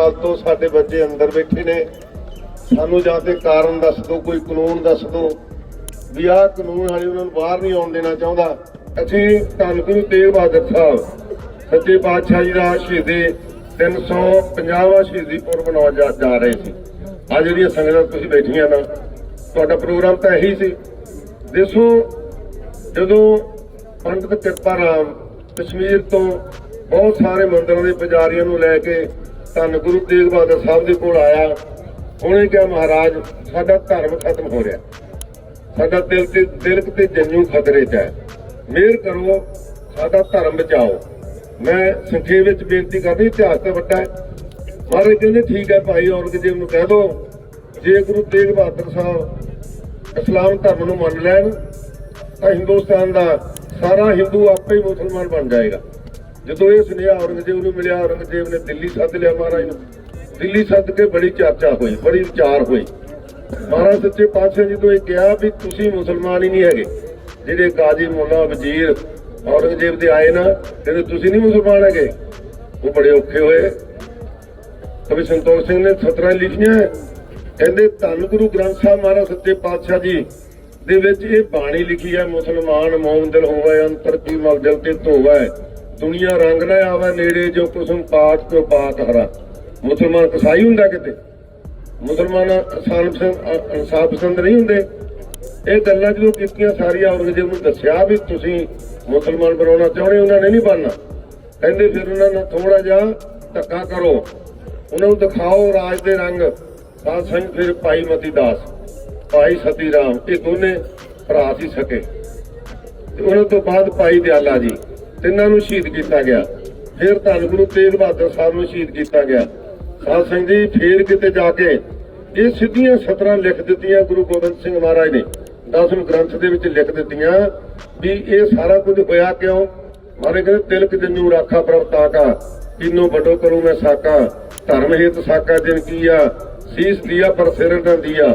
ਸਾਲ ਤੋਂ ਸਾਡੇ ਬੱਚੇ ਅੰਦਰ ਬੈਠੇ ਨੇ। ਸਾਨੂੰ ਜਾਂ ਤੇ ਕਾਰਨ ਦੱਸ ਦਿਓ ਕੋਈ ਕਾਨੂੰਨ ਦੱਸ ਦਿਓ ਵੀ ਆਹ ਕਾਨੂੰਨ ਵਾਲੇ ਉਹਨਾਂ ਨੂੰ ਬਾਹਰ ਨਹੀਂ ਆਉਣ ਦੇਣਾ ਚਾਹੁੰਦਾ। ਅਸੀਂ ਧੰਨ ਗੁਰੂ ਤੇਗ ਬਹਾਦਰ ਸਾਹਿਬ, ਸੱਚੇ ਪਾਤਸ਼ਾਹ ਜੀ ਦਾ ਸ਼ਹੀਦੀ 350ਵਾਂ ਸ਼ਹੀਦੀ ਪੁਰਬ ਮਨਾਉਣ ਜਾ ਜਾ ਰਹੇ ਸੀ। ਆ ਜਿਹੜੀਆਂ ਸੰਗਤਾਂ ਤੁਸੀਂ ਬੈਠੀਆਂ ਨਾ, ਤੁਹਾਡਾ ਪ੍ਰੋਗਰਾਮ ਤਾਂ ਇਹੀ ਸੀ। ਦੇਖੋ, ਜਦੋਂ ਪੰਡਤ ਕਿਰਪਾ ਰਾਮ ਕਸ਼ਮੀਰ ਤੋਂ ਬਹੁਤ ਸਾਰੇ ਮੰਦਰਾਂ ਦੇ ਪੁਜਾਰੀਆਂ ਨੂੰ ਲੈ ਕੇ ਧੰਨ ਗੁਰੂ ਤੇਗ ਬਹਾਦਰ ਸਾਹਿਬ ਦੇ ਕੋਲ ਆਇਆ। ਉਹਨੇ ਕਿਹਾ, ਮਹਾਰਾਜ, ਸਾਡਾ ਧਰਮ ਖਤਮ ਹੋ ਰਿਹਾ। ਸਾਡਾ ਦਿਲ ਤੇ ਦਿਲ ਤੇ ਜੰਨੂ ਖਤਰੇ 'ਚ ਹੈ। ਮਿਹਰ ਕਰੋ, ਸਾਡਾ ਧਰਮ ਬਚਾਓ। ਮੈਂ ਸੰਖੇਪ ਵਿੱਚ ਬੇਨਤੀ ਕਰਦੀ, ਇਤਿਹਾਸ ਤਾਂ ਵੱਡਾ ਹੈ। ਮਹਾਰਾਜ ਕਹਿੰਦੇ, ਠੀਕ ਹੈ ਭਾਈ, ਔਰੰਗਜ਼ੇਬ ਨੂੰ ਕਹਿ ਦੋ, ਜੇ ਗੁਰੂ ਤੇਗ ਬਹਾਦਰ ਸਾਹਿਬ ਇਸਲਾਮ ਧਰਮ ਨੂੰ ਮੰਨ ਲੈਣ, ਤਾਂ ਹਿੰਦੁਸਤਾਨ ਦਾ ਸਾਰਾ ਹਿੰਦੂ ਆਪੇ ਹੀ ਮੁਸਲਮਾਨ ਬਣ ਜਾਏਗਾ। ਜਦੋਂ ਇਹ ਸੁਨੇਹਾ ਔਰੰਗਜ਼ੇਬ ਨੂੰ ਮਿਲਿਆ, ਔਰੰਗਜ਼ੇਬ ਨੇ ਦਿੱਲੀ ਸੱਦ ਲਿਆ ਮਹਾਰਾਜ ਨੂੰ। ਦਿੱਲੀ ਸੱਦ ਕੇ ਬੜੀ ਚਰਚਾ ਹੋਈ, ਬੜੀ ਵਿਚਾਰ ਹੋਈ। ਮਹਾਰਾਜ ਸੱਚੇ ਪਾਤਸ਼ਾਹ ਜੀ ਤੋਂ ਇਹ ਕਿਹਾ ਵੀ ਤੁਸੀਂ ਮੁਸਲਮਾਨ ਹੀ ਨਹੀਂ ਹੈਗੇ, ਜਿਹੜੇ ਕਾਜ਼ੀ ਮੁੱਲਾ ਵਜ਼ੀਰ ਔਰੰਗਜ਼ੇਬ ਦੇ ਆਏ ਨਾ, ਕਹਿੰਦੇ ਤੁਸੀਂ ਨਹੀਂ ਮੁਸਲਮਾਨ ਹੈਗੇ। ਉਹ ਬੜੇ ਔਖੇ ਹੋਏ। ਕਵੀ ਸੰਤੋਖ ਸਿੰਘ ਨੇ ਸਤਰਾਂ ਲਿਖੀਆਂ। ਕਹਿੰਦੇ, ਧੰਨ ਗੁਰੂ ਗ੍ਰੰਥ ਸਾਹਿਬ ਮਹਾਰਾਜ ਸੱਚੇ ਪਾਤਸ਼ਾਹ ਜੀ ਦੇ ਵਿੱਚ ਇਹ ਬਾਣੀ ਲਿਖੀ ਹੈ, ਮੁਸਲਮਾਨ ਮੌਨ ਦਿਲ ਹੋਵੇ, ਅੰਤਰ ਕੀ ਮਗਜਲ ਤੇ ਧੋਵੇ। ਦੁਨੀਆ ਰੰਗ ਲੈ ਆਵੇ, ਨੇੜੇ ਜੋ ਕੁਸਮ ਪਾਤ ਕੋ ਪਾਤ ਹਰਾ। ਮੁਸਲਮਾਨ ਕਸਾਈ ਹੁੰਦਾ ਕਿਤੇ? ਮੁਸਲਮਾਨ ਇਨਸਾਨ ਪਸੰਦ ਇਨਸਾਫ ਪਸੰਦ ਨਹੀਂ ਹੁੰਦੇ। ਇਹ ਗੱਲਾਂ ਜਦੋਂ ਕੀਤੀਆਂ ਸਾਰੀਆਂ ਔਰੰਗਜ਼ੇਬ ਨੂੰ ਦੱਸਿਆ ਵੀ ਤੁਸੀਂ ਮੁਸਲਮਾਨ ਬਣਾਉਣਾ ਚਾਹੁੰਦੇ ਉਹਨਾਂ ਨੇ ਨਹੀਂ ਬਣਨਾ। ਕਹਿੰਦੇ ਫਿਰ ਉਹਨਾਂ ਨੂੰ ਥੋੜਾ ਜਿਹਾ ਧੱਕਾ ਕਰੋ। ਉਹਨਾਂ ਨੂੰ ਦਿਖਾਓ ਰਾਜ ਦੇ ਰੰਗ। ਤਾਂ ਸਿੰਘ ਫਿਰ ਭਾਈ ਮਤੀ ਦਾਸ, ਭਾਈ ਸਤੀ ਰਾਮ, ਇਹ ਦੋਨੇ ਭਰਾ ਸੀ ਸਕੇ। ਤੇ ਉਹਨਾਂ ਤੋਂ ਬਾਅਦ ਭਾਈ ਦਿਆਲਾ ਜੀ। ਤਿੰਨਾਂ ਨੂੰ ਸ਼ਹੀਦ ਕੀਤਾ ਗਿਆ। ਫਿਰ ਧੰਨ ਗੁਰੂ ਤੇਗ ਬਹਾਦਰ ਸਾਹਿਬ ਨੂੰ ਸ਼ਹੀਦ ਕੀਤਾ ਗਿਆ। ਸਾਧ ਸਿੰਘ ਜੀ, ਫੇਰ ਕਿਤੇ ਜਾ ਕੇ ਇਹ ਸਿੱਧੀਆਂ ਸਤਰਾਂ ਲਿਖ ਦਿੱਤੀਆਂ ਗੁਰੂ ਗੋਬਿੰਦ ਸਿੰਘ ਮਹਾਰਾਜ ਨੇ। ਦਸਮ ਗ੍ਰੰਥ ਦੇ ਵਿੱਚ ਲਿਖ ਦਿੱਤੀਆਂ ਵੀ ਇਹ ਸਾਰਾ ਕੁਝ ਹੋਇਆ ਕਿਉਂ? ਮਾਰੇ ਕਹਿੰਦੇ, ਤਿਲਕ ਜੰਨੂ ਰਾਖਾ ਪ੍ਰਵਤਾ ਕਾ ਤਿੰਨੋਂ ਵੱਡੋ ਕਰੂੰ ਮੈਂ ਸਾਕਾ। ਧਰਮ ਹੇਤ ਸਾਕਾ ਜਿਨ ਕੀਆ, ਸੀਸ ਦਿਆ ਪਰ ਸਿਰ ਨਾ ਦਿਆ।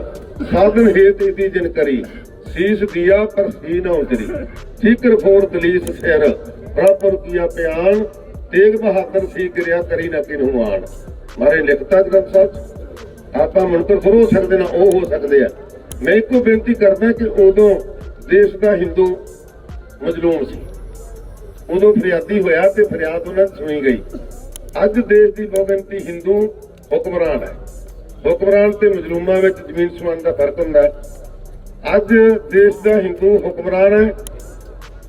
ਸਾਧਨ ਹੇਤ ਇਤੀ ਜਿਨ ਕਰੀ, ਸੀਸ ਦਿਆ ਪਰ ਸੀ ਨਾ ਉਜਰੀ। ਠੀਕਰ ਫੋੜ ਦਲੀਸ ਸਿਰ। ਬਰਾਬਰ ਕੀਆ ਪਿਆਨ ਤੇਗ ਬਹਾਦਰ ਸੀ ਕਿਰਿਆ ਕਰੀ ਨਾ ਕਿਨੂ ਮਾਨ ਮਾਰੇ ਲਿਖਤਾ ਗ੍ਰੰਥ ਸਾਹਿਬ, ਆਪਾਂ ਮੰਤਰ ਥੋੜ੍ਹਾ ਹੋ ਸਕਦੇ ਨਾ ਉਹ ਹੋ ਸਕਦੇ ਆ। ਮੈਂ ਇੱਕੋ ਬੇਨਤੀ ਕਰਦਾ ਕਿ ਉਦੋਂ ਦੇਸ਼ ਦਾ ਹਿੰਦੂ ਮਜਲੂਮ ਸੀ। ਉਦੋਂ ਫਰਿਆਦੀ ਹੋਇਆ ਤੇ ਫਰਿਆਦ ਉਹਨਾਂ ਦੀ ਸੁਣੀ ਗਈ। ਅੱਜ ਦੇਸ਼ ਦੀ ਬਹੁਗਿਣਤੀ ਹਿੰਦੂ ਹੁਕਮਰਾਨ ਹੈ। ਹੁਕਮਰਾਨ ਤੇ ਮਜਲੂਮਾਂ ਵਿੱਚ ਜ਼ਮੀਨ ਸਮਾਨ ਦਾ ਫ਼ਰਕ ਹੁੰਦਾ ਹੈ। ਅੱਜ ਦੇਸ਼ ਦਾ ਹਿੰਦੂ ਹੁਕਮਰਾਨ ਹੈ।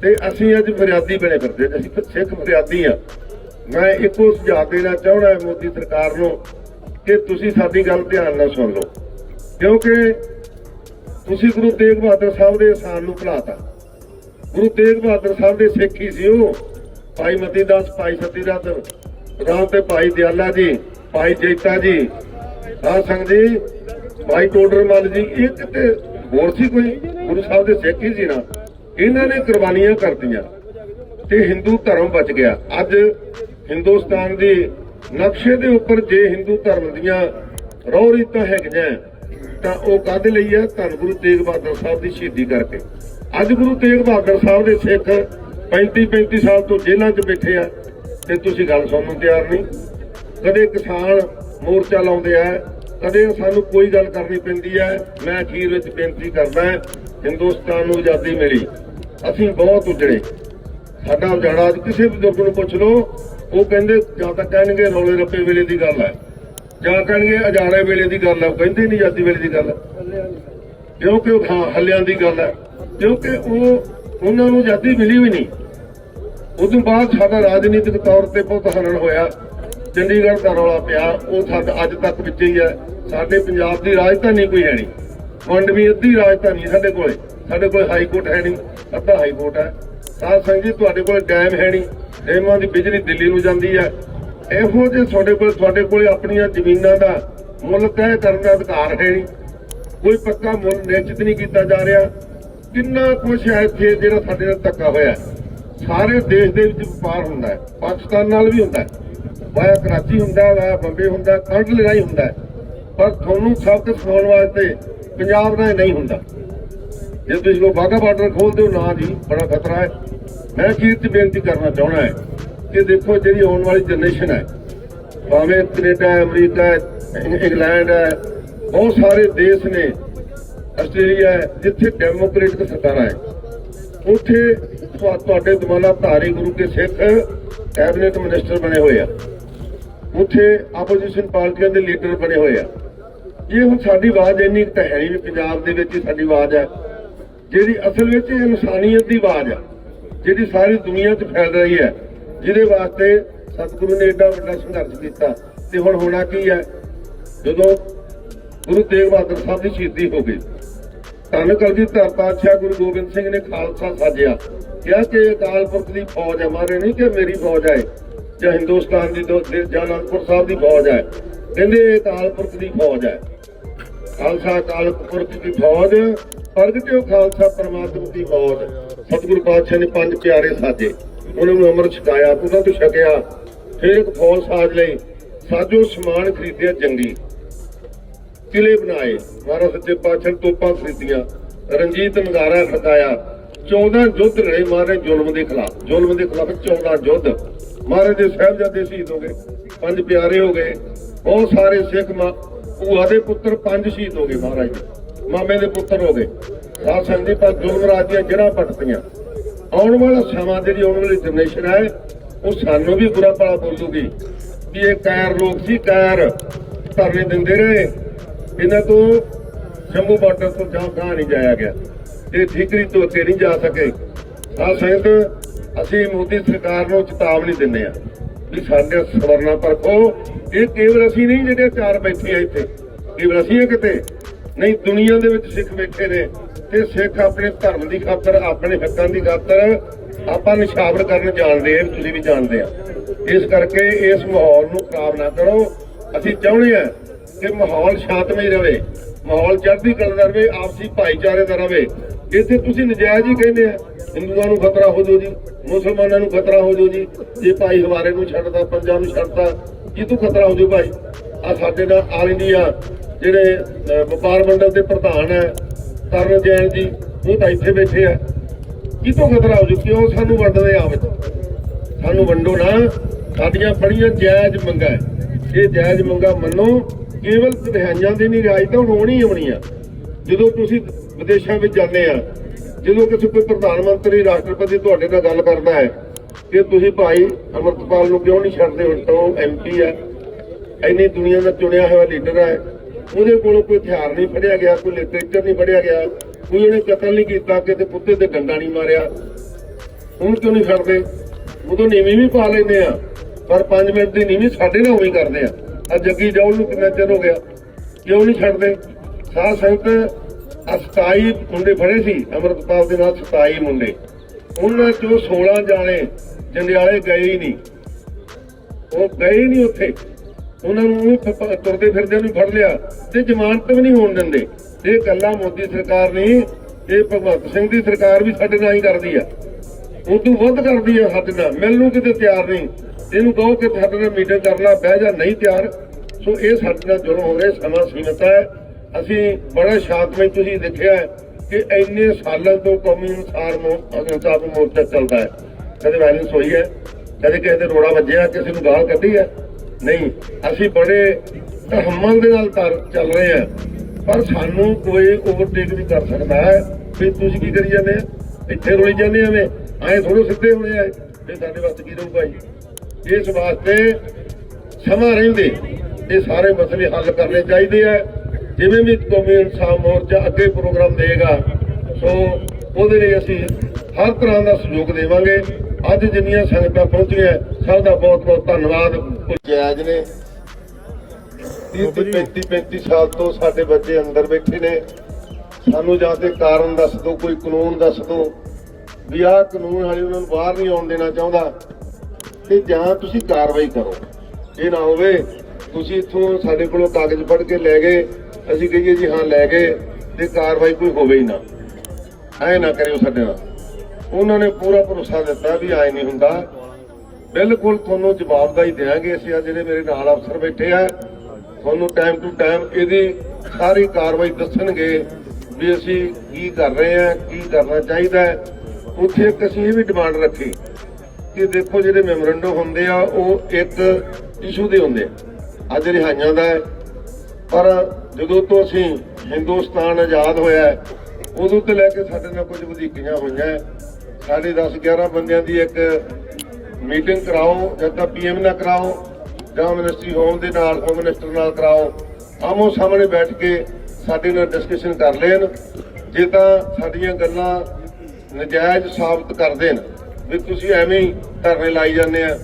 ਤੇ ਅਸੀਂ ਅੱਜ ਫਰਿਆਦੀ ਬਣੇ ਫਿਰਦੇ ਅਸੀਂ ਸਿੱਖ ਫਰਿਆਦੀ ਆ। ਮੈਂ ਇੱਕੋ ਸੁਝਾਅ ਦੇਣਾ ਚਾਹੁੰਦਾ ਹਾਂ ਮੋਦੀ ਸਰਕਾਰ ਨੂੰ ਕਿ ਤੁਸੀਂ ਸਾਡੀ ਗੱਲ ਧਿਆਨ ਨਾਲ ਸੁਣ ਲਓ। ਕਿਉਂਕਿ ਤੁਸੀਂ ਗੁਰੂ ਤੇਗ ਬਹਾਦਰ ਸਾਹਿਬ ਦੇ ਅਹਿਸਾਨ ਨੂੰ ਭੁਲਾਤਾ। ਗੁਰੂ ਤੇਗ ਬਹਾਦਰ ਸਾਹਿਬ ਦੇ ਸਿੱਖ ਹੀ ਸੀ ਉਹ। ਭਾਈ ਮਤੀ ਦਾਸ, ਭਾਈ ਸਤੀ ਰਤ ਰਾਮ ਤੇ ਭਾਈ ਦਿਆਲਾ ਜੀ, ਭਾਈ ਜੈਤਾ ਜੀ ਸਾਧ ਸੰਗ ਜੀ, ਭਾਈ ਟੋਡਰ ਜੀ, ਇਹ ਕਿਤੇ ਹੋਰ ਸੀ ਕੋਈ? ਗੁਰੂ ਸਾਹਿਬ ਦੇ ਸਿੱਖ ਹੀ ਸੀ ਨਾ। ਇਹਨਾਂ ਨੇ ਕੁਰਬਾਨੀਆਂ ਕਰਤੀਆਂ ਤੇ ਹਿੰਦੂ ਧਰਮ ਬਚ ਗਿਆ। ਅੱਜ ਹਿੰਦੁਸਤਾਨ ਦੇ ਨਕਸ਼ੇ ਦੇ ਉੱਪਰ ਜੇ ਹਿੰਦੂ ਧਰਮ ਦੀਆਂ ਰੋਹ ਰੀਤਾਂ ਹੈਗੀਆਂ, ਤਾਂ ਉਹ ਕਾਹਦੇ ਲਈ ਆ ਧੰਨ ਗੁਰੂ ਤੇਗ ਬਹਾਦਰ ਸਾਹਿਬ ਦੀ ਸ਼ਹੀਦੀ ਕਰਕੇ। ਅੱਜ ਗੁਰੂ ਤੇਗ ਬਹਾਦਰ ਸਾਹਿਬ ਦੇ ਸਿੱਖ 35 35 ਸਾਲ ਤੋਂ ਜੇਲ੍ਹਾਂ 'ਚ ਬੈਠੇ ਆ, ਤੇ ਤੁਸੀਂ ਗੱਲ ਸੁਣਨ ਨੂੰ ਤਿਆਰ ਨਹੀਂ। ਕਦੇ ਕਿਸਾਨ ਮੋਰਚਾ ਲਾਉਂਦੇ ਆ, ਕਦੇ ਸਾਨੂੰ ਕੋਈ ਗੱਲ ਕਰਨੀ ਪੈਂਦੀ ਹੈ ਮੈਂ ਅਖੀਰ ਵਿੱਚ ਬੇਨਤੀ ਕਰਦਾ, ਹਿੰਦੁਸਤਾਨ ਨੂੰ ਆਜ਼ਾਦੀ ਮਿਲੀ। ਅਸੀਂ ਬਹੁਤ ਉਜੜੇ। ਸਾਡਾ ਉਜਾੜਾ ਕਿਸੇ ਵੀ ਦੁਰਗ ਨੂੰ ਪੁੱਛ ਲਓ, ਉਹ ਕਹਿੰਦੇ, ਜਾਂ ਤਾਂ ਕਹਿਣਗੇ ਰੌਲੇ ਰੱਪੇ ਵੇਲੇ ਦੀ ਗੱਲ ਹੈ, ਜਾਂ ਕਹਿਣਗੇ ਅਜਾੜੇ ਵੇਲੇ ਦੀ ਗੱਲ ਹੈ, ਉਹ ਕਹਿੰਦੇ ਨਹੀਂ ਆਜ਼ਾਦੀ ਵੇਲੇ ਦੀ ਗੱਲ ਹੈ। ਕਿਉਂਕਿ ਉਹ ਹਾਂ, ਹੱਲਿਆਂ ਦੀ ਗੱਲ ਹੈ। ਕਿਉਂਕਿ ਉਹ, ਉਹਨਾਂ ਨੂੰ ਆਜ਼ਾਦੀ ਮਿਲੀ ਵੀ ਨਹੀਂ। ਉਦੋਂ ਬਾਅਦ ਸਾਡਾ ਰਾਜਨੀਤਿਕ ਤੌਰ ਤੇ ਬਹੁਤ ਹਨਨ ਹੋਇਆ। ਚੰਡੀਗੜ੍ਹ ਦਾ ਰੌਲਾ ਪਿਆ, ਉਹ ਸਾਡਾ ਅੱਜ ਤੱਕ ਵਿੱਚ ਹੀ ਹੈ। ਸਾਡੇ ਪੰਜਾਬ ਦੀ ਰਾਜਧਾਨੀ ਕੋਈ ਹੈ ਨਹੀਂ। ਮੰਡਵੀ ਅੱਧੀ ਰਾਜਧਾਨੀ ਸਾਡੇ ਕੋਲੇ, ਸਾਡੇ ਕੋਲ ਹਾਈ ਕੋਰਟ ਹੈ ਨਹੀਂ। ਅੱਧਾ ਹਾਈ ਕੋਰਟ ਹੈ। ਤਾਂ ਸੰਗਤ ਜੀ, ਤੁਹਾਡੇ ਕੋਲ ਡੈਮ ਹੈ ਨਹੀਂ। ਡੈਮਾਂ ਦੀ ਬਿਜਲੀ ਦਿੱਲੀ ਨੂੰ ਜਾਂਦੀ ਹੈ। ਇਹੋ ਜਿਹੇ ਤੁਹਾਡੇ ਕੋਲ ਤੁਹਾਡੇ ਕੋਲ ਆਪਣੀਆਂ ਜ਼ਮੀਨਾਂ ਦਾ ਮੁੱਲ ਤੈਅ ਕਰਨ ਦਾ ਅਧਿਕਾਰ ਹੈ ਨਹੀਂ। ਕੋਈ ਪੱਕਾ ਮੁੱਲ ਨਿਸ਼ਚਿਤ ਨਹੀਂ ਕੀਤਾ ਜਾ ਰਿਹਾ। ਕਿੰਨਾ ਕੁਛ ਹੈ ਇੱਥੇ ਜਿਹੜਾ ਸਾਡੇ ਨਾਲ ਧੱਕਾ ਹੋਇਆ ਸਾਰੇ ਦੇਸ਼ ਦੇ ਵਿੱਚ ਵਪਾਰ ਹੁੰਦਾ ਹੈ। ਪਾਕਿਸਤਾਨ ਨਾਲ ਵੀ ਹੁੰਦਾ ਹੈ। ਵਾਇਆ ਕਰਾਚੀ ਹੁੰਦਾ ਹੈ, ਵਾਇਆ ਬੰਬੇ ਹੁੰਦਾ ਹੈ ਕੰਡ ਲੜਾਈ ਹੁੰਦਾ ਪਰ ਤੁਹਾਨੂੰ ਸਬਕ ਸਿਖਾਉਣ ਵਾਸਤੇ ਪੰਜਾਬ ਨਾਲ ਨਹੀਂ ਹੁੰਦਾ। ਜੇ ਤੁਸੀਂ ਕੋ ਬਾਗਾ ਬਾਰਡਰ ਖੋਲਦੇ ਹੋ ਨਾ ਜੀ ਬੜਾ ਖਤਰਾ ਹੈ। ਮੈਂ ਅਖੀਰ 'ਚ ਬੇਨਤੀ ਕਰਨਾ ਚਾਹਣਾ ਹੈ ਕਿ ਦੇਖੋ ਜਿਹੜੀ ਆਉਣ ਵਾਲੀ ਜਨਰੇਸ਼ਨ ਹੈ ਭਾਵੇਂ ਕੈਨੇਡਾ ਅਮਰੀਕਾ ਹੈ, ਇੰਗਲੈਂਡ ਹੈ ਬਹੁਤ ਸਾਰੇ ਦੇਸ਼ ਨੇ ਆਸਟ੍ਰੇਲੀਆ ਜਿੱਥੇ ਡੈਮੋਕ੍ਰੇਟਿਕ ਸਰਕਾਰਾਂ ਹੈ। ਉੱਥੇ ਤੁਹਾਡੇ ਦਮਾਲਾ ਧਾਰੀ ਗੁਰੂ ਕੇ ਸਿੱਖ ਕੈਬਨਿਟ ਮਿਨਿਸਟਰ ਬਣੇ ਹੋਏ ਆ। ਉੱਥੇ ਆਪੋਜੀਸ਼ਨ ਪਾਰਟੀਆਂ ਦੇ ਲੀਡਰ ਬਣੇ ਹੋਏ ਆ। ਇਹ ਹੁਣ ਸਾਡੀ ਆਵਾਜ਼ ਇੰਨੀ ਕੁ ਤਾਂ ਹੈ ਨਹੀਂ ਵੀ ਪੰਜਾਬ ਦੇ ਵਿੱਚ ਹੀ ਸਾਡੀ ਆਵਾਜ਼ ਹੈ। ਜਿਹੜੀ ਅਸਲ ਵਿੱਚ ਇਹ ਇਨਸਾਨੀਅਤ ਦੀ ਆਵਾਜ਼ ਆ, ਜਿਹੜੀ ਸਾਰੀ ਦੁਨੀਆ 'ਚ ਫੈਲ ਰਹੀ ਹੈ, ਜਿਹਦੇ ਵਾਸਤੇ ਸਤਿਗੁਰੂ ਨੇ ਏਡਾ ਵੱਡਾ ਸੰਘਰਸ਼ ਕੀਤਾ। ਤੇ ਹੁਣ ਹੋਣਾ ਕੀ ਹੈ? ਜਦੋਂ ਗੁਰੂ ਤੇਗ ਬਹਾਦਰ ਸਾਹਿਬ ਦੀ ਸ਼ਹੀਦੀ ਹੋ ਗਈ, ਧੰਨ ਕਲਗੀ ਧਰ ਪਾਤਸ਼ਾਹ ਗੁਰੂ ਗੋਬਿੰਦ ਸਿੰਘ ਨੇ ਖਾਲਸਾ ਸਾਜਿਆ। ਕਿਹਾ ਕਿ ਅਕਾਲ ਪੁਰਖ ਦੀ ਫੌਜ ਹੈ ਮਾਰੇ, ਨਹੀਂ ਕਿ ਮੇਰੀ ਫੌਜ ਹੈ ਜਾਂ ਹਿੰਦੁਸਤਾਨ ਦੀ ਜਾਂ ਅਨੰਦਪੁਰ ਸਾਹਿਬ ਦੀ ਫੌਜ ਹੈ ਕਹਿੰਦੇ ਇਹ ਅਕਾਲ ਪੁਰਖ ਦੀ ਫੌਜ ਹੈ ਖਾਲਸਾ ਅਕਾਲ ਪੁਰਖ ਦੀ ਫੌਜ ਪ੍ਰਗਟਿਓ ਖਾਲਸਾ ਪ੍ਰਮਾਤਮਾ ਦੀ ਫੌਜ ਸਤਿਗੁਰੂ ਪਾਤਸ਼ਾਹ ਨੇ ਪੰਜ ਪਿਆਰੇ ਸਾਜੇ। ਉਹਨਾਂ ਨੂੰ ਅੰਮ੍ਰਿਤ ਛਕਾਇਆ, ਉਹਨਾਂ ਤੋਂ ਛਕਿਆ। ਫਿਰ ਇੱਕ ਫੌਜ ਸਾਜ ਲਈ ਸਾਜੋ ਸਮਾਨ ਖਰੀਦਿਆ ਜੰਗੀ। ਕਿਲੇ ਬਣਾਏ। ਮਹਾਰਾਜ ਸੱਚੇ ਪਾਤਸ਼ਾਹ ਤੋਪਾਂ ਖਰੀਦੀਆਂ। ਰਣਜੀਤ ਨਗਾਰਾ ਖਟਾਇਆ। 14 ਯੁੱਧ ਲੜੇ ਮਹਾਰਾਜ ਜ਼ੁਲਮ ਦੇ ਖਿਲਾਫ। ਜ਼ੁਲਮ ਦੇ ਖਿਲਾਫ 14 ਯੁੱਧ ਮਹਾਰਾਜ ਦੇ ਸਾਹਿਬਜ਼ਾਦੇ ਸ਼ਹੀਦ ਹੋ ਗਏ। ਪੰਜ ਪਿਆਰੇ ਹੋ ਗਏ। ਬਹੁਤ ਸਾਰੇ ਸਿੱਖ ਮਾ ਭੂਆ ਦੇ ਪੁੱਤਰ ਪੰਜ ਸ਼ਹੀਦ ਹੋ ਗਏ ਮਹਾਰਾਜ ਦੇ। ਮਾਮੇ ਦੇ ਪੁੱਤਰ ਹੋ ਗਏ ਸਾਧ ਸੰਗਤ ਦੀ ਰਾਜ ਦੀਆਂ ਜੜ੍ਹਾਂ ਪੱਟਦੀਆਂ ਆਉਣ ਵਾਲਾ ਸਮਾਂ ਜਿਹੜੀ ਆਉਣ ਵਾਲੀ ਜਨਰੇਸ਼ਨ ਹੈ, ਉਹ ਸਾਨੂੰ ਵੀ ਬੁਰਾ ਭਲਾ ਬੋਲੂਗੀ ਕਿ ਇਹ ਕਾਇਰ ਲੋਕ ਸੀ ਕਾਇਰ ਧਰਨੇ ਦਿੰਦੇ ਰਹੇ। ਇਹਨਾਂ ਤੋਂ ਸ਼ੰਭੂ ਬਾਰਡਰ ਤੋਂ ਜਾਂ ਗਾਂ ਨਹੀਂ ਜਾਇਆ ਗਿਆ। ਇਹ ਠੀਕਰੀ ਤੋਂ ਅੱਗੇ ਨਹੀਂ ਜਾ ਸਕੇ। ਆ ਸੰਗਤ, ਅਸੀਂ ਮੋਦੀ ਸਰਕਾਰ ਨੂੰ ਚੇਤਾਵਨੀ ਦਿੰਦੇ ਆ ਵੀ ਸਾਡੇ ਸਵਰਨਾ ਪਰਖੋ ਇਹ ਕੇਵਲ ਅਸੀਂ ਨਹੀਂ, ਜਿਹੜੇ ਚਾਰ ਬੈਠੇ ਆ ਇੱਥੇ। ਕੇਵਲ ਅਸੀਂ ਆ ਕਿਤੇ। ਨਹੀਂ, ਦੁਨੀਆ ਦੇ ਵਿੱਚ ਸਿੱਖ ਬੈਠੇ ਨੇ ਤੇ ਸਿੱਖ ਆਪਣੇ ਧਰਮ ਦੀ ਖਾਤਰ, ਆਪਣੇ ਹੱਕਾਂ ਦੀ ਖਾਤਰ ਆਪਾਂ ਨਿਸ਼ਾਵਰ ਕਰਨ ਜਾਣਦੇ ਆ, ਤੁਸੀਂ ਵੀ ਜਾਣਦੇ ਆ। ਇਸ ਕਰਕੇ ਇਸ ਮਾਹੌਲ ਨੂੰ ਖਰਾਬ ਨਾ ਕਰੋ। ਅਸੀਂ ਚਾਹੁੰਦੇ ਆ ਕਿ ਮਾਹੌਲ ਸ਼ਾਂਤਮਈ ਰਵੇ, ਮਾਹੌਲ ਚੜ੍ਹਦੀ ਕਲਾ ਦਾ ਰਵੇ, ਆਪਸੀ ਭਾਈਚਾਰੇ ਦਾ ਰਹੇ ਇੱਥੇ ਤੁਸੀਂ ਨਜਾਇਜ਼ ਹੀ ਕਹਿੰਦੇ ਆ, ਹਿੰਦੂਆਂ ਨੂੰ ਖਤਰਾ ਹੋ ਜਾਊ ਜੀ, ਮੁਸਲਮਾਨਾਂ ਨੂੰ ਖਤਰਾ ਹੋ ਜਾਊ ਜੀ, ਜੇ ਭਾਈ ਹਵਾਰੇ ਨੂੰ ਛੱਡਦਾ ਪੰਜਾਬ ਨੂੰ ਛੱਡਦਾ ਕੀ ਖਤਰਾ ਹੋ ਜਾਊ ਭਾਈ? ਆ ਸਾਡੇ ਨਾਲ ਆਲ ਇੰਡੀਆ ਜਿਹੜੇ ਵਪਾਰ ਮੰਡਲ ਦੇ ਪ੍ਰਧਾਨ ਹੈ, ਤਰਨ ਜੈਨ ਜੀ, ਉਹ ਤਾਂ ਇੱਥੇ ਬੈਠੇ ਆ। ਕੀ ਖਤਰਾ ਹੋ ਜਾਊ ਕਿਉਂ ਸਾਨੂੰ ਵੰਡਦੇ ਆ ਵਿੱਚ ਸਾਨੂੰ ਵੰਡੋ ਨਾ। ਸਾਡੀਆਂ ਬੜੀਆਂ ਜਾਇਜ਼ ਮੰਗਾਂ ਇਹ ਜਾਇਜ਼ ਮੰਗਾਂ ਮੰਨੋ। ਕੇਵਲ ਰਿਹਾਈਆਂ ਦੀ ਨਹੀਂ ਰਾਜ ਤਾਂ ਹੁਣ ਹੋਣੀ ਹੀ ਹੋਣੀ ਆ। ਜਦੋਂ ਤੁਸੀਂ ਵਿਦੇਸ਼ਾਂ ਵਿੱਚ ਜਾਂਦੇ ਆ, ਜਦੋਂ ਕਿਸੇ ਕੋਈ ਪ੍ਰਧਾਨ ਮੰਤਰੀ, ਰਾਸ਼ਟਰਪਤੀ ਤੁਹਾਡੇ ਨਾਲ ਗੱਲ ਕਰਦਾ ਹੈ ਕਿ ਤੁਸੀਂ ਭਾਈ ਅਮਰਤਪਾਲ ਨੂੰ ਕਿਉਂ ਨਹੀਂ ਛੱਡਦੇ? ਹੁਣ ਤਾਂ ਉਹ ਐਮਪੀ ਹੈ। ਇੰਨੀ ਦੁਨੀਆ ਦਾ ਚੁਣਿਆ ਹੋਇਆ ਲੀਡਰ ਹੈ। ਉਹਦੇ ਕੋਲੋਂ ਕੋਈ ਹਥਿਆਰ ਨਹੀਂ ਫੜਿਆ ਗਿਆ, ਕੋਈ ਲਿਟਰੇਚਰ ਨਹੀਂ ਫੜਿਆ ਗਿਆ, ਕੋਈ ਉਹਨੇ ਕਤਲ ਨਹੀਂ ਕੀਤਾ, ਕਿਤੇ ਪੁੱਤੇ ਤੇ ਡੰਡਾ ਨਹੀਂ ਮਾਰਿਆ। ਹੁਣ ਕਿਉਂ ਨਹੀਂ ਛੱਡਦੇ? ਉਦੋਂ ਨੀਵੀਂ ਵੀ ਪਾ ਲੈਂਦੇ ਆ, ਪਰ 5 ਮਿੰਟ ਦੀ ਨੀਵੀਂ ਸਾਡੇ ਨਾਲ ਉਵੇਂ ਕਰਦੇ ਆ। ਆ ਜੱਗੀ ਜੌਲ ਨੂੰ ਕਿੰਨਾ ਚਿਰ ਹੋ ਗਿਆ? ਕਿਉਂ ਨਹੀਂ ਛੱਡਦੇ? ਸਾਧ ਸੰਗਤ, ਆਹ 27 ਮੁੰਡੇ ਫੜੇ ਸੀ, ਅਮਰਤਪਾਲ ਦੇ ਨਾਲ 27 ਮੁੰਡੇ। ਉਹਨਾਂ ਚੋਂ 16 ਜਾਣੇ ਜੰਡਿਆਲੇ ਗਏ ਹੀ ਨਹੀਂ। ਉਹ ਗਏ ਹੀ ਨਹੀਂ ਉੱਥੇ। ਉਹਨਾਂ ਨੂੰ ਤੁਰਦੇ ਫਿਰਦੇ ਨੂੰ ਫੜ ਲਿਆ ਤੇ ਜ਼ਮਾਨਤ ਵੀ ਨਹੀਂ ਹੋਣ ਦਿੰਦੇ। ਇਹ ਗੱਲਾਂ ਮੋਦੀ ਸਰਕਾਰ ਨਹੀਂ ਇਹ ਭਗਵੰਤ ਸਿੰਘ ਦੀ ਸਰਕਾਰ ਵੀ ਸਾਡੇ ਨਾਲ ਹੀ ਕਰਦੀ ਆ। ਉਦੋਂ ਵੱਧ ਕਰਦੀ ਆ ਸਾਡੇ ਨਾਲ, ਮਿਲਣ ਨੂੰ ਕਿਤੇ ਤਿਆਰ ਨਹੀਂ। ਇਹਨੂੰ ਕਹੋ ਕਿ ਸਾਡੇ ਨਾਲ ਮੀਟਿੰਗ ਕਰ ਲੈ ਬਹਿ ਜਾ, ਨਹੀਂ ਤਿਆਰ। ਸੋ ਇਹ ਸਾਡੇ ਨਾਲ ਜੁੜਨ ਹੋ ਰਿਹਾ ਸਮਾਂ ਸੀਮਤ ਹੈ। ਅਸੀਂ ਬੜਾ ਸ਼ਾਂਤਮਈ ਤੁਸੀਂ ਦੇਖਿਆ ਕਿ ਇੰਨੇ ਸਾਲਾਂ ਤੋਂ ਕੌਮੀ ਅਨੁਸਾਰ ਮੋਰਚਾ ਚੱਲਦਾ ਹੈ। ਕਦੇ ਵਾਇਲੈਂਸ ਹੋਈ ਹੈ, ਕਦੇ ਕਿਸੇ ਦੇ ਰੋੜਾ ਵੱਜਿਆ, ਕਿਸੇ ਨੂੰ ਗਾਲ ਕੱਢੀ ਹੈ। ਨਹੀਂ, ਅਸੀਂ ਬੜੇ ਤਹਮਲ ਦੇ ਨਾਲ ਕਰ ਚੱਲ ਰਹੇ ਹਾਂ। ਪਰ ਸਾਨੂੰ ਕੋਈ ਓਵਰਟੇਕ ਨਹੀਂ ਕਰ ਸਕਦਾ। ਹੈ ਵੀ ਤੁਸੀਂ ਕੀ ਕਰੀ ਜਾਂਦੇ ਆ ਇੱਥੇ ਰੋਈ ਜਾਂਦੇ ਐਵੇਂ? ਐਂ ਥੋੜੋ ਸਿੱਧੇ ਹੋਣੇ ਆ। ਤੇ ਸਾਡੇ ਵਾਸਤੇ ਕੀ ਰਹੂਗਾ ਜੀ? ਇਸ ਵਾਸਤੇ ਸਮਾਂ ਰਹਿੰਦੇ। ਇਹ ਸਾਰੇ ਮਸਲੇ ਹੱਲ ਕਰਨੇ ਚਾਹੀਦੇ ਆ। ਜਿਵੇਂ ਵੀ ਕੌਮੀ ਇਨਸਾਫ ਮੋਰਚਾ ਅੱਗੇ ਪ੍ਰੋਗਰਾਮ ਦੇਗਾ ਸੋ ਉਹਦੇ ਲਈ ਅਸੀਂ ਹਰ ਤਰ੍ਹਾਂ ਦਾ ਸਹਿਯੋਗ ਦੇਵਾਂਗੇ। ਅੱਜ ਜਿੰਨੀਆਂ ਸੰਗਤਾਂ ਪਹੁੰਚੀਆਂ ਸਭ ਦਾ ਬਹੁਤ ਬਹੁਤ ਧੰਨਵਾਦ। ਜਾਇਜ਼ ਨੇ 30 35 35 ਸਾਲ ਤੋਂ ਸਾਡੇ ਬੱਚੇ ਅੰਦਰ ਬੈਠੇ ਨੇ। ਸਾਨੂੰ ਜਾਂ ਤੇ ਕਾਰਨ ਦੱਸ ਦਿਓ ਕੋਈ ਕਾਨੂੰਨ ਦੱਸ ਦਿਓ ਵੀ ਆਹ ਕਾਨੂੰਨ ਹਾਲੇ ਉਹਨਾਂ ਨੂੰ ਬਾਹਰ ਨਹੀਂ ਆਉਣ ਦੇਣਾ ਚਾਹੁੰਦਾ। ਤੇ ਜਾਂ ਤੁਸੀਂ ਕਾਰਵਾਈ ਕਰੋ। ਇਹ ਨਾ ਹੋਵੇ ਤੁਸੀਂ ਇੱਥੋਂ ਸਾਡੇ ਕੋਲੋਂ ਕਾਗਜ਼ ਫੜ ਕੇ ਲੈ ਗਏ। ਅਸੀਂ ਕਹੀਏ ਜੀ ਹਾਂ ਲੈ ਗਏ। ਤੇ ਕਾਰਵਾਈ ਕੋਈ ਹੋਵੇ ਹੀ ਨਾ। ਐ ਨਾ ਕਰਿਓ ਸਾਡੇ ਨਾਲ। ਉਹਨਾਂ ਨੇ ਪੂਰਾ ਭਰੋਸਾ ਦਿੱਤਾ ਵੀ ਐ ਨਹੀਂ ਹੁੰਦਾ। ਬਿਲਕੁਲ ਤੁਹਾਨੂੰ ਜਵਾਬਦਾਈ ਦੇਵਾਂਗੇ ਅਸੀਂ ਆ ਜਿਹੜੇ ਮੇਰੇ ਨਾਲ ਅਫਸਰ ਬੈਠੇ ਆ। ਤੁਹਾਨੂੰ ਟਾਈਮ ਟੂ ਟਾਈਮ ਇਹਦੀ ਸਾਰੀ ਕਾਰਵਾਈ ਦੱਸਣਗੇ ਵੀ ਅਸੀਂ ਕੀ ਕਰ ਰਹੇ ਆ, ਕੀ ਕਰਨਾ ਚਾਹੀਦਾ ਉੱਥੇ ਇੱਕ ਅਸੀਂ ਇਹ ਵੀ ਡਿਮਾਂਡ ਰੱਖੀ ਕਿ ਦੇਖੋ ਜਿਹੜੇ ਮੈਮੋਰੰਡਮ ਹੁੰਦੇ ਆ, ਉਹ ਇੱਕ ਇਸ਼ੂ ਦੇ ਹੁੰਦੇ ਆ। ਅੱਜ ਰਿਹਾਈਆਂ ਦਾ ਪਰ ਜਦੋਂ ਤੋਂ ਅਸੀਂ ਹਿੰਦੁਸਤਾਨ ਆਜ਼ਾਦ ਹੋਇਆ ਉਦੋਂ ਤੋਂ ਲੈ ਕੇ ਸਾਡੇ ਨਾਲ ਕੁਝ ਵਧੀਕੀਆਂ ਹੋਈਆਂ ਸਾਡੇ 10 11 ਬੰਦਿਆਂ ਦੀ ਇੱਕ ਮੀਟਿੰਗ ਕਰਾਓ, ਜਾਂ ਤਾਂ ਪੀਐਮ ਨਾਲ ਕਰਾਓ, ਜਾਂ ਮਿਨਿਸਟਰੀ ਹੋਮ ਦੇ ਨਾਲ, ਹੋਮ ਮਿਨਿਸਟਰ ਨਾਲ ਕਰਾਓ। ਆਮੋ ਸਾਹਮਣੇ ਬੈਠ ਕੇ ਸਾਡੇ ਨਾਲ ਡਿਸਕਸ਼ਨ ਕਰ ਲੈਣ, ਜੇ ਤਾਂ ਸਾਡੀਆਂ ਗੱਲਾਂ ਨਜਾਇਜ਼ ਸਾਬਤ ਕਰ ਦੇਣ, ਵੀ ਤੁਸੀਂ ਐਵੇਂ ਹੀ ਧਰਨੇ ਲਾਈ ਜਾਂਦੇ ਆ,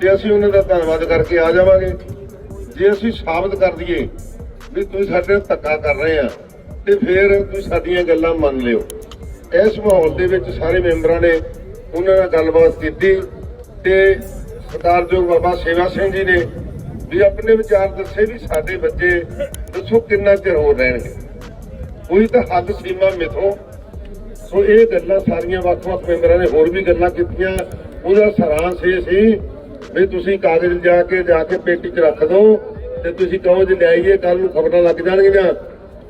ਤੇ ਅਸੀਂ ਉਹਨਾਂ ਦਾ ਧੰਨਵਾਦ ਕਰਕੇ ਆ ਜਾਵਾਂਗੇ। ਜੇ ਅਸੀਂ ਸਾਬਤ ਕਰ ਦਈਏ ਵੀ ਤੁਸੀਂ ਸਾਡੇ ਨਾਲ ਧੱਕਾ ਕਰ ਰਹੇ ਆ, ਤੇ ਫਿਰ ਤੁਸੀਂ ਸਾਡੀਆਂ ਗੱਲਾਂ ਮੰਨ ਲਿਓ। ਇਸ ਮਾਹੌਲ ਦੇ ਵਿੱਚ ਸਾਰੇ ਮੈਂਬਰਾਂ ਨੇ ਉਹਨਾਂ ਨਾਲ ਗੱਲਬਾਤ ਕੀਤੀ ਤੇ ਸਰਦਾਰਯੋਗ ਬਾਬਾ ਸੇਵਾ ਸਿੰਘ ਜੀ ਨੇ ਵੀ ਆਪਣੇ ਵਿਚਾਰ ਦੱਸੇ ਵੀ ਸਾਡੇ ਬੱਚੇ ਦੱਸੋ ਕਿੰਨਾ ਚਿਰ ਹੋ ਰਹਿਣਗੇ। ਕੋਈ ਤਾਂ ਹੱਦ ਸੀਮਾ ਮਿਥੋ। ਸੋ ਇਹ ਗੱਲਾਂ ਸਾਰੀਆਂ ਵੱਖ-ਵੱਖ ਮੈਂਬਰਾਂ ਨੇ ਹੋਰ ਵੀ ਗੱਲਾਂ ਕੀਤੀਆਂ। ਉਹਦਾ ਸਾਰਾਂਸ਼ ਇਹ ਸੀ ਵੀ ਤੁਸੀਂ ਕਾਗਜ਼ ਜਾ ਕੇ ਜਾ ਕੇ ਪੇਟੀ 'ਚ ਰੱਖ ਦਿਓ ਤੇ ਤੁਸੀਂ ਕਹੋ ਜੇ ਲਿਆਈਏ ਕੱਲ ਨੂੰ ਖਬਰਾਂ ਲੱਗ ਜਾਣਗੀਆਂ।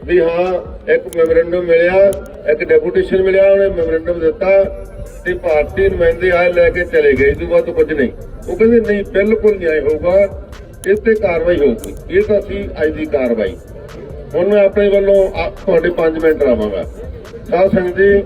ਵੀ ਹਾਂ, ਇੱਕ ਮੈਮੋਰੈਂਡਮ ਮਿਲਿਆ, ਇੱਕ ਡੈਪੂਟੇਸ਼ਨ ਮਿਲਿਆ, ਉਹਨੇ ਮੈਮੋਰੈਂਡਮ ਦਿੱਤਾ ਤੇ ਭਾਰਤੀ ਨੁਮਾਇੰਦੇ ਆਏ ਲੈ ਕੇ ਚਲੇ ਗਏ ਇਸ ਤੋਂ ਬਾਅਦ ਕੁਝ ਨਹੀਂ। ਉਹ ਕਹਿੰਦੇ, ਨਹੀਂ, ਬਿਲਕੁਲ ਨਿਆਂ ਹੋਊਗਾ, ਇਹ ਤੇ ਕਾਰਵਾਈ ਹੋਊਗੀ, ਇਹ ਤਾਂ ਸੀ ਅੱਜ ਦੀ ਕਾਰਵਾਈ। ਹੁਣ ਮੈਂ ਆਪਣੇ ਵੱਲੋਂ ਤੁਹਾਡੇ 5 ਮਿੰਟ ਲਾਵਾਂਗਾ। ਸਾਧ ਸੰਗਤ ਜੀ